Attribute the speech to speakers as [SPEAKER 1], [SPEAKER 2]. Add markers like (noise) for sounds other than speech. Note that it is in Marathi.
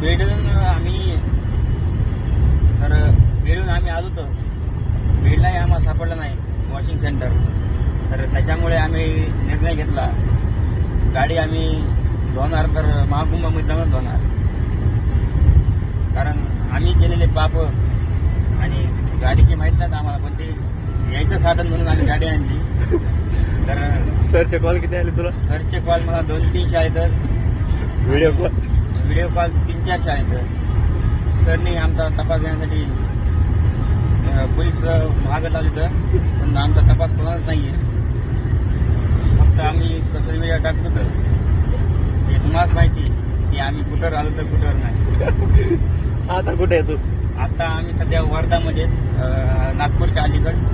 [SPEAKER 1] बेडून आम्ही तर बेडून आम्ही आलो होतो. बेडलाही आम्हाला सापडलं नाही. Washing centre. तर त्याच्यामुळे आम्ही निर्णय घेतला. गाडी आम्ही धुवणार तर महाकुंभ मैदानच धुवणार. कारण आम्ही केलेले पाप आणि गाडीची माहीत नाही आम्हाला पण ते यायचं साधन म्हणून आम्ही गाडी आणली. तर
[SPEAKER 2] सरचे कॉल किती आले तुला?
[SPEAKER 1] सरचे कॉल मला दोन तीनशे आहेत तर.
[SPEAKER 2] व्हिडिओ कॉल
[SPEAKER 1] व्हिडिओ कॉल तीन चारशे आहेत सरने आमचा तपास घेण्यासाठी पोलीस मागत आले तर पण आमचा तपास कोणाच नाहीये. फक्त आम्ही सोशल मीडिया टाकतो तर हे तुम्हालाच माहिती की आम्ही कुठं आलो तर कुठं नाही.
[SPEAKER 2] (laughs) आता कुठे आहे तू?
[SPEAKER 1] आता आम्ही सध्या वर्धामध्ये नागपूरच्या लवकरच